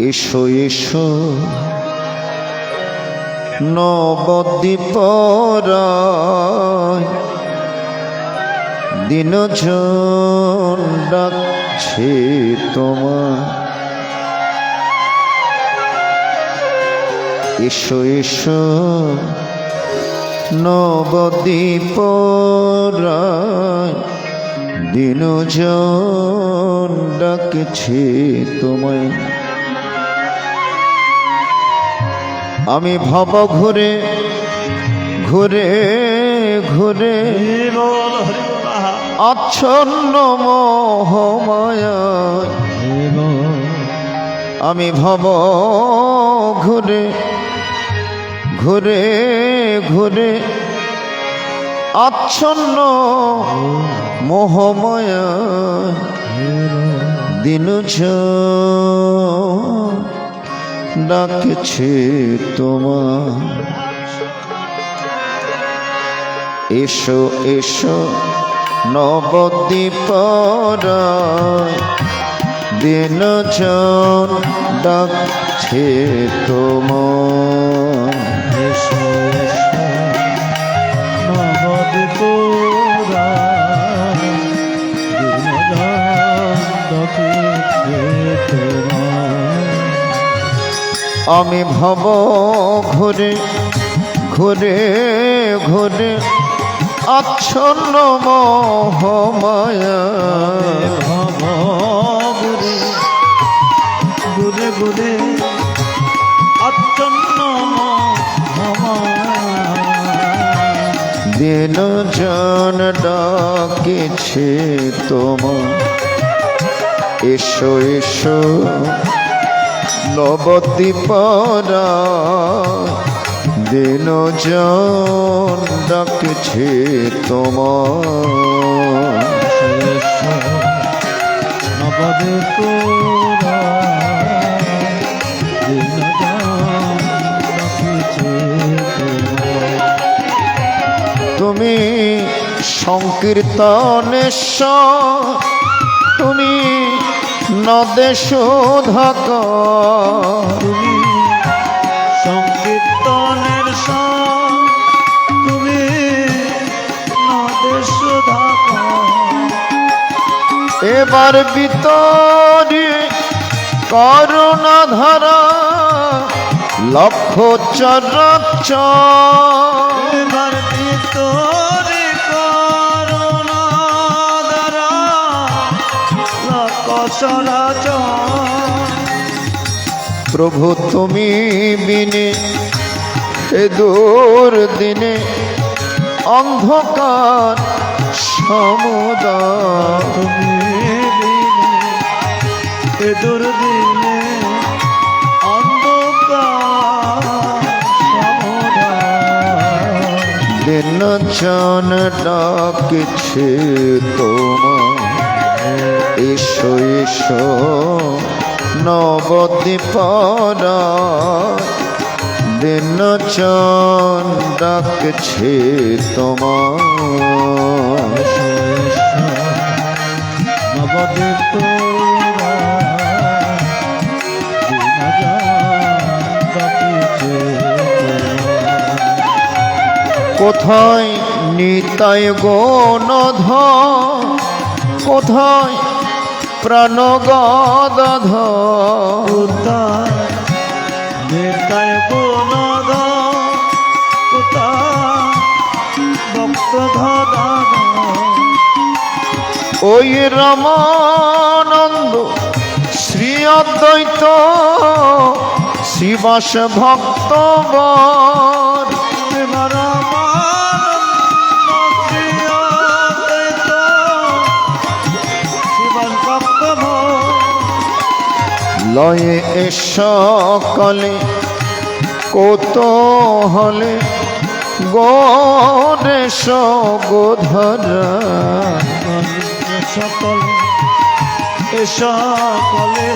এসো এসো। নবদ্বীপ দিন ডাকছে তোমার এসো এসো। নবদ্বীপ দিন ডাকছে তোমায়। আমি ভব ঘুরে ঘুরে ঘুরে। আচ্ছন্ন মোহমায়া। আমি ভব ঘুরে ঘুরে ঘুরে। আচ্ছন্ন মোহমায়া। দিন ডাকছে তোমার। এসো এসো নবদ্বীপ দিন ডাকছে তোমার। এসো ডাকিছে তোমার। আমি ভব ঘুরে ঘুরে ঘুরে আচ্ছন্ন মোহমায়া। ভব গুরে গুরে গুরে অত্যন্ন দিন জন ডাকেছে তোমার এসো এসো নবদ্বীপরা দিন ডাকছে তোমার। তুমি সংকীর্তনেশ্বর নদে শোধক সংকীর্তনের তুমি নদের সুধাকা এবার বিতরে করুণা ধারা লক্ষ চরচ এবার ভিতরে লোক প্রভু, তুমি বিনে এ দূর দিনে অন্ধকার সমুদায়। তুমি দিনে এ দুর্দিনে অন্ধকার দিন জন ডাকছে তোমার এসো এসো নবদ্বীপরা দিন ডাকছে তোমার। কোথায় নিতায় গণধ কোথায় প্রাণগদাধ। ওই রামানন্দ শ্রী অদ্বৈত শিবাস ভক্তবর লয়ে সকলে কত হলে গণেশ গোধরা। সকল এ সকলে।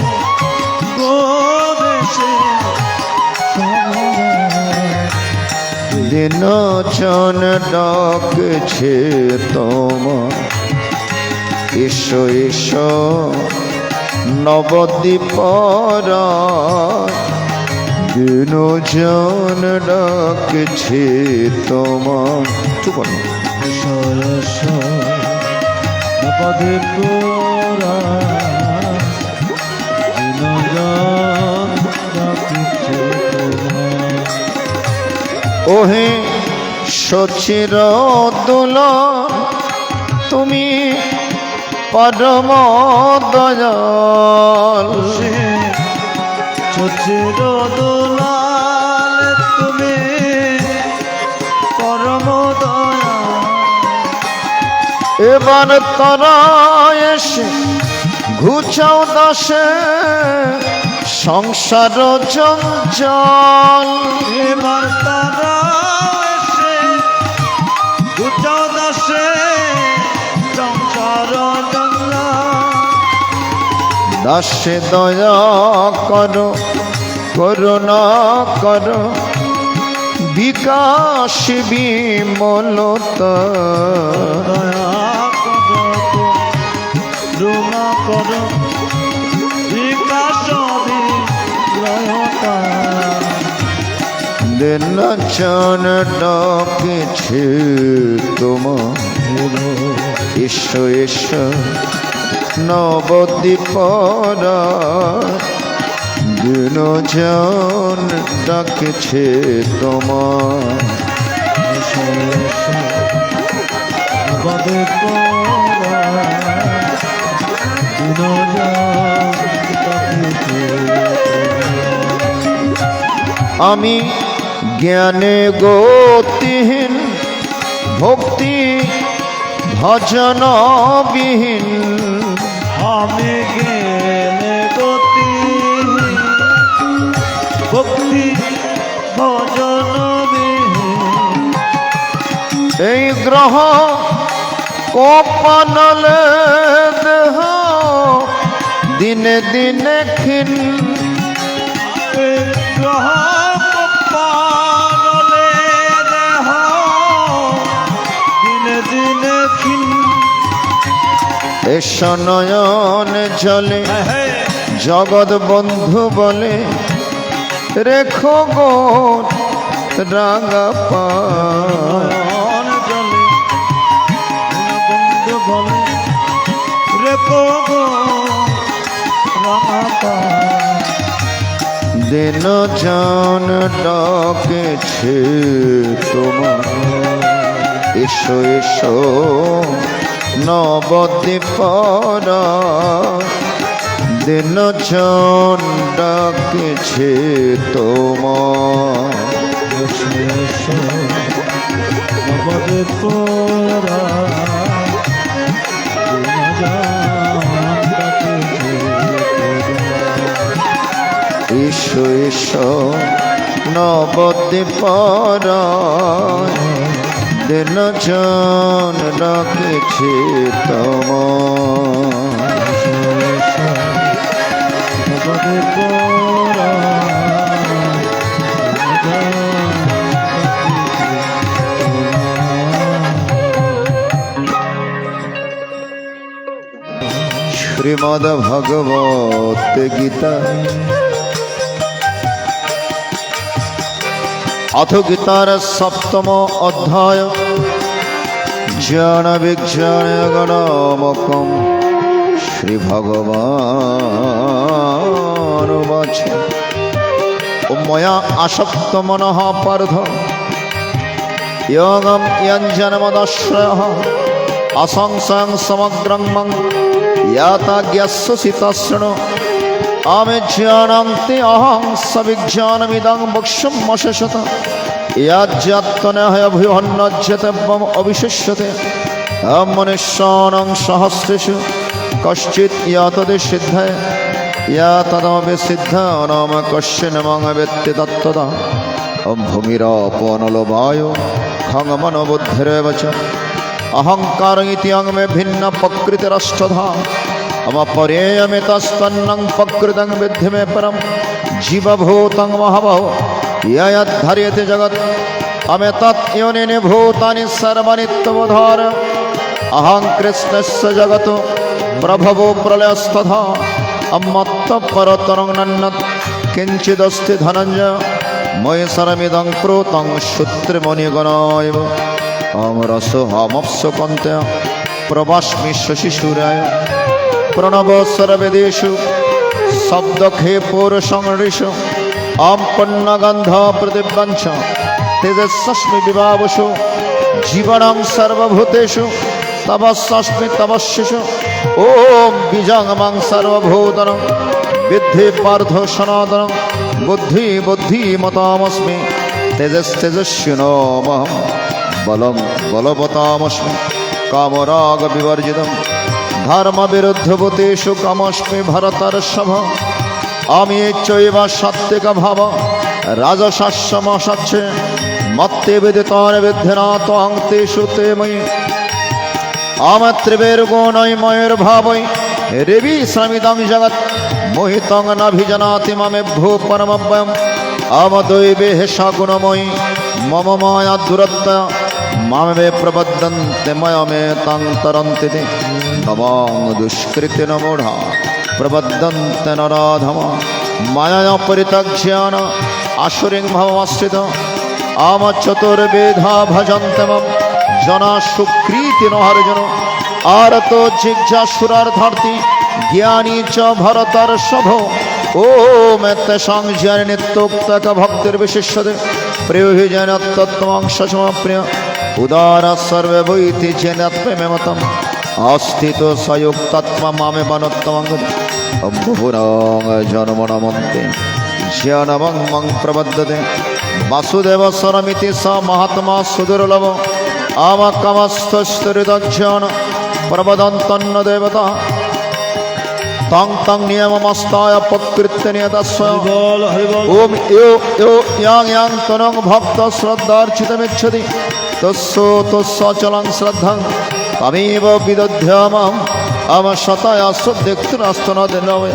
দিন চন ডাকছে তোমার। এসো এসো নবদ্বীপর দিন জন ডাকছে তোমার চুপ করো। সরস দিনজন ওহে সচির দুলন তুমি পরম দয়াল। চচির দোলাল তুমি পরম দয়া এবার তারা এসে ঘুচাও দাসে সংসার চঞ্চল। এবার তারা দাসে দয়া করো করুণা করো বিকাশ বিমলতা। করো বিকাশ দিন চন ডাকেছে তোমার ঈশ্ব ঈশ্ব নবদ্বীপরা। দিন ডাকছে তোমার। আমি জ্ঞানে গতিহীন ভক্তি ভজন বিহীন আমি গেলে গতি। ভক্তি ভজন এই গ্রহ কোপনলে দেহ। দিনে দিনে ক্ষীণ এস নয়ন জলে, জগৎ বন্ধু বলে, রেখো গো নয়ন জলে বন্ধু বলে রে গো দিন জন ডাকেছে তোমার এসো এসো নবদ্বীপরা দিন ডাকেছে তোমার। নবদে তোরা এসো এসো নবদ্বীপরা দিন জন নবদে তোরা শ্রীমদ ভগবত গীতা অথ গীতার সপ্তম অধ্যায়। জ্ঞান বিজ্ঞানগণমকম শ্রী ভগবান ময়া আসক্ত মন পার্থ যোগম ইঞ্জনমদশ্রয় অসংসং সমগ্রং মং ইয়াতা জ্ঞাস্য শীতশৃণু আমি আমেজ্ঞানান্তে অহং সবিজ্ঞানমিদং বক্ষম অশেষত ইয়াজ্যাত্মনাহয়ভিহন্নজ্যতব্যম অবিশেষ্যতে মনুষ্যানং সহস্রেষু কশ্চিৎ ইয়াতদে সিদ্ধায় ইয়া তদমবে সিদ্ধ নাম কশ্চিন মং বেত্তি তত্তদা ভূমিরপনলবায় খং মনোবুদ্ধিরেব চ অহংকার ইতি মে ভিন্ন প্রকৃতিরষ্টধা परेयमितस्तन्नं प्रकृतं विद्धि मे परं जीवभूतं महाबहो ययद्धर्यते जगत् अमेतत् योनिनि भूतानि सर्वाणि त्वधार अहं कृष्णस्य जगतो प्रभवो प्रलयस्तथा अमत्त परतरं नन्नत् किञ्चिदस्ति धनञ्जय मयि सरमिदं प्रोतं सूत्रमणिगणायव अमरसो हमप्सु कन्त्य प्रवास्मि शशिशूराय প্রণব সর্বেদেশু শব্দখে পৌরসংসু অম্পন্নগন্ধ প্রতিবঞ্চ তেজস্বস্মি বিভাবসু, জীবনং সর্বভূতেষু তবস্বস্মি তবশিষু ওম বীজংমং সর্বভূতন বিদ্ধি পার্থ সনাতন, বুদ্ধি বুদ্ধি মতামস্মি, তেজস্তেজস্বি তেজস্তেজস্বিনমহম বলম বলবতামস্মি, কামরাগ বিবর্জিতম। ধর্মবিরুদ্ধবতেষু কমস্মি ভারতার সভ আমি চৈব সত্যিক ভাব। রাজস্বাস্যম সচ্ছে। মত্তে বিধি তর বিদিতর বিধিনা তো আংতে সুতে মই আমত্রিবের গুণই ময়ের ভাবই রেবি শ্রমিদং জগৎ। মোহিতং নাভিজানাতি মমে ভূ পরমব্যম আমদৈবে হে সগুণময়ী মম মায়া দূরত্ব। মামে প্রবদন্তে ময়মে তং তরন্তি নমং দুষ্কৃতি নমূঢ়া। প্রবদন্তে নরাধম। মায়া পরিত্যাজ্যান আসুরিং ভবমাশ্রিত। আম চতুর্বেধা ভজন্তে জনা সুকৃতি নহারজন। আর তো জিজ্ঞাসুরার ধরতি জ্ঞানী চ ভরতর সভ। ও মেতে সংজ্ঞান নিত্যোক্তক ভক্তের বিশেষদে প্রিয় যেন তত্ত্বংশ প্রিয় উদার সর্বে বৈতি যেন প্রেমতম অস্থিত সয়ুক্তত্ম মামে বনত্তমং অম্বুরং জন্মনমন্তে জ্ঞানমং মং প্রবদ্ধতে বাসুদেব সরমিতি স মহাত্মা সুদুর্লভ। আমকমস্থরিদক্ষণ প্রবদন্তন্ন দেবতা। তং তং নিয়মমস্তায় প্রকৃত্য নিয়তস্ব ওম ইয়ো ইয়ো ইয়াং ইয়াং তনং ভক্ত শ্রদ্ধার্চিতমিচ্ছতি। তস্য তস্য চলং শ্রদ্ধাং। তমেব বিদধ্যামাম আম শতায়া শ্রদ্ধেক্তুরাস্তনদিনময়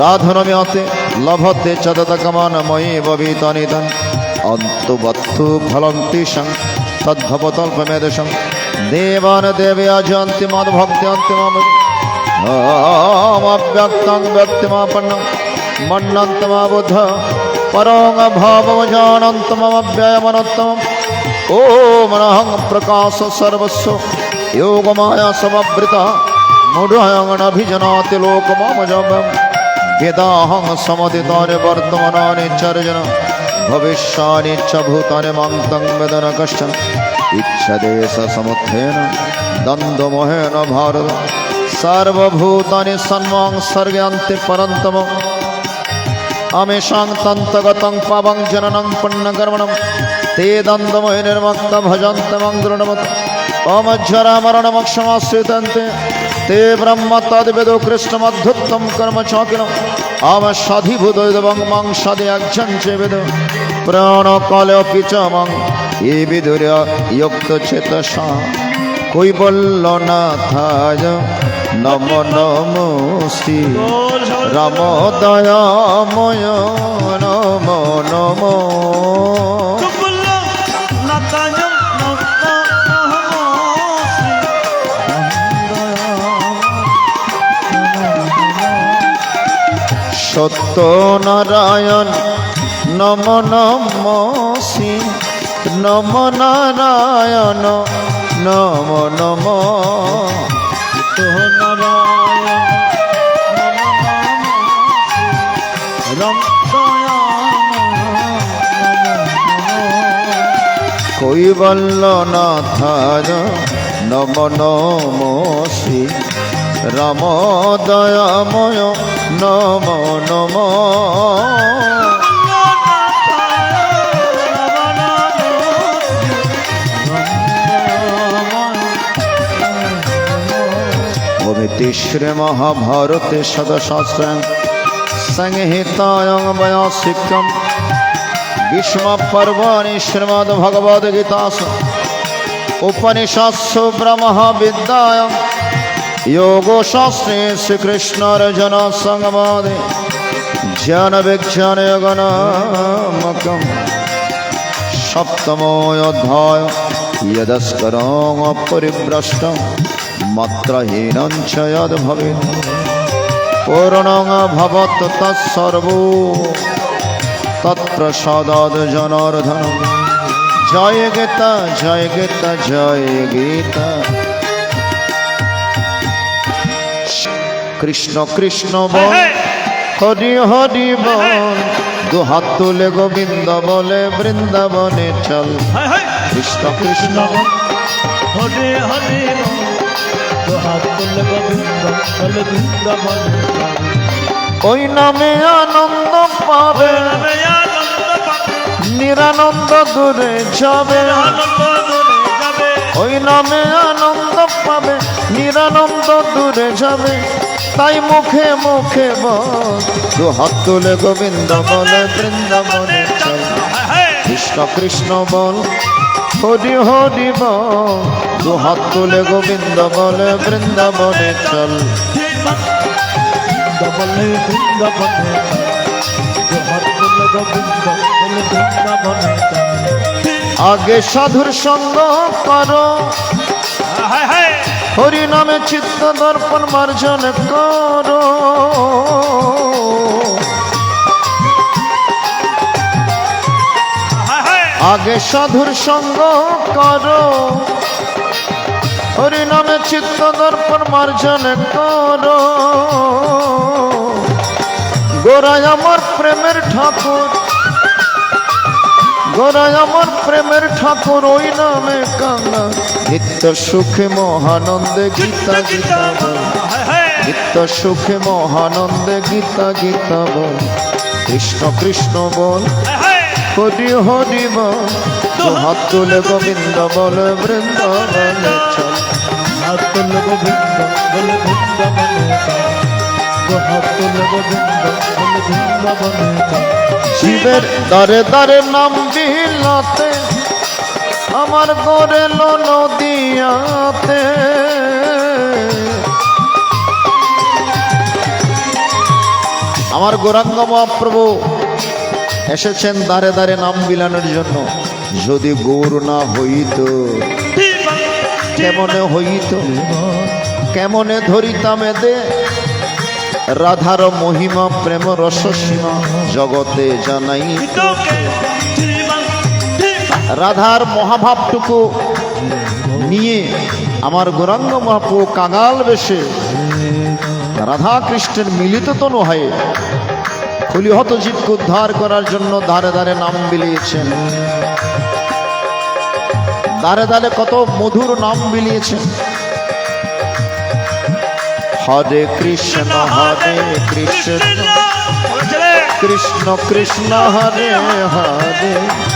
রাধনমিয়তে লভতে চদতকমানময়ী ববিতনিতন অন্তবত্তু ফলং তেষাং তদ্ভবতল্পমেদশং। দেবান দেবয়া জন্তিমদ্ভক্তি অন্তিমম অব্যক্তং ব্যক্তিমাপন্নম মন্নন্তমাবুদ্ধ। পরং ভাবমজানন্তমব্যয়মনোত্তমম ও মনহং প্রকাশ সর্বস্ব। योगमाया समवृता मूढायङ्भिजनाति लोकमामजं यदाहं समदितानि वर्तमानानि चर्जन भविष्यानि च भूतानि मां तं वेदन कश्चन इच्छदेशसमुत्थेन द्वन्द्वमोहेन भारत सर्वभूतानि सन्मां सर्गान्ति परन्तमम् अमेषां तन्तगतं पावं जननं पुण्यकर्मणं ते दन्दमोहि निर्मक्तभजन्तमं दृढमत् अमज्जरामरणमक्षमाश्रितन्ते ते ब्रह्म तद्विदो कृष्णमद्भुतं कर्म चाकिनम् आवसाधिभूतैदवं मां सदयाख्यं च विद प्राणकालोऽपि च मां ये विदुर्य युक्तचेतसा কৈবল্যনাথায় নম নমো শ্রী বল সকলে রাম দয়াময় নম নম সত্যনারায়ণ নম নম শ্রী নম নারায়ণ নম নম নারায়ণ নম নম রাম দয়াময় নম নম। অমিতি শ্রী মহাভারতে সদশাস্ত্রাং সংহিতায়ং বয়াসিক্যম ভীষ্ম পর্বাণি শ্রীমদ্ ভগবদ গীতাসু। উপনিষৎসু ব্রহ্ম योगशास्त्रे श्रीकृष्णार्जुनसङ्गमादे ज्ञानविज्ञानयोगनामकं सप्तमोऽध्याय यदस्करमपरिभ्रष्टं मत्रहीनं च यद्भवेत् पूर्णं भवत् तत्सर्वो तत्प्रसादाद् जनार्दनं जय गीता जय गीता जय गीता কৃষ্ণ কৃষ্ণ বল। হরি হরি বল। দু হাত তুলে গোবিন্দ বলে বৃন্দাবনে চল। হায় হায়। কৃষ্ণ কৃষ্ণ বল। হরে হরে তো হাত তুলে গোবিন্দ চলে বৃন্দাবন ওই নামে আনন্দ পাবে। নিরানন্দ দূরে যাবে। ওই নামে আনন্দ পাবে। নিরানন্দ দূরে যাবে। তাই মুখে মুখে বল দু হাত তুলে গোবিন্দ বলে বৃন্দাবনে চল। হায় হায় কৃষ্ণ কৃষ্ণ বল হরি হরি বল দু হাত তুলে গোবিন্দ বলে বৃন্দাবনে চল। বৃন্দাবনে বৃন্দাবনে তো হাত তুলে গোবিন্দ চলে। বৃন্দাবনে আগে সাধুর সঙ্গ করো। হায় হায়। হরি নামে চিত্ত দর্পণ মার্জন করো। আগে সাধুর সঙ্গ করো। হরি নামে চিত্ত দর্পণ মার্জন করো। গোরাই আমার প্রেমের ঠাকুর। গোরাই আমার প্রেমের ঠাকুর ওই নামে কাঙ্গা নিত্য সুখে মহানন্দে গীতা গীতা নিত্য সুখে মহানন্দে গীতা গীতা বল। কৃষ্ণ কৃষ্ণ বল। হরি হরি বল। হাত তুলে গোবিন্দ বল, বৃন্দাবনে হাত তুলে গোবিন্দ বলে, বৃন্দাবনে শিবের দারে দারে নাম বিলাতে আমার গড়ে নদিয়াতে। আমার গৌরাঙ্গ মহাপ্রভু এসেছেন দারে দারে নাম বিলানোর জন্য। যদি গৌর না হইত, কেমনে হইত? কেমনে ধরিতাম এদে? রাধার মহিমা, প্রেম, রসসীমা, জগতে জানাই রাধার মহাভাবটুকু নিয়ে আমার গৌরাঙ্গ মহাপ্রভু কাঙাল বেশে রাধা কৃষ্ণের মিলিত তনু হয়ে খুলিহত জীবকে উদ্ধার করার জন্য ধারে ধারে নাম বিলিয়েছেন। দারে দারে কত মধুর নাম বিলিয়েছেন। হরে কৃষ্ণ। হরে কৃষ্ণ। কৃষ্ণ কৃষ্ণ হরে হরে।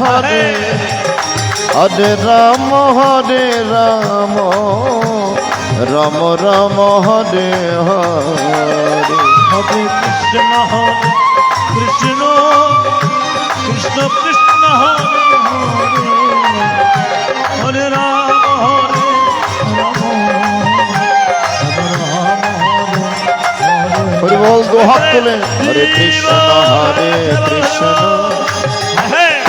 হরে হরে রাম হরে রাম রাম রাম হরে হরে হরে কৃষ্ণ হরে কৃষ্ণ কৃষ্ণ কৃষ্ণ হরে হরে। রাম হরে হরে বল দু হাত তুলে। হরে কৃষ্ণ হরে কৃষ্ণ।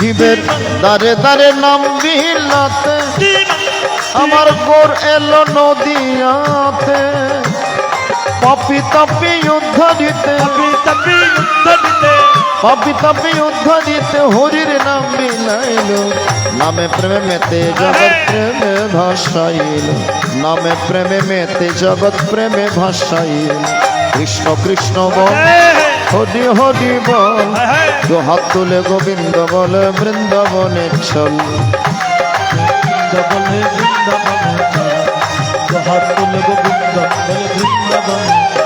জীবের দারে দারে নাম বিলাতে আমার গোর এলো নদিয়াতে। পাপি তাপি দিতে। পাপি তাপি যুদ্ধ দিতে। হরির নাম বিলাইল নামে প্রেমে মেতে জগৎ প্রেমে ভাসাইল। নামে প্রেমে মেতে জগৎ প্রেমে ভাসাইল। কৃষ্ণ কৃষ্ণ বল। হরি হদি বল। দু হাত তুলে গোবিন্দ বল বৃন্দাবনে চল বৃন্দাবনে বৃন্দাবনে হাত তুলে গোবিন্দ বলে বৃন্দাবনে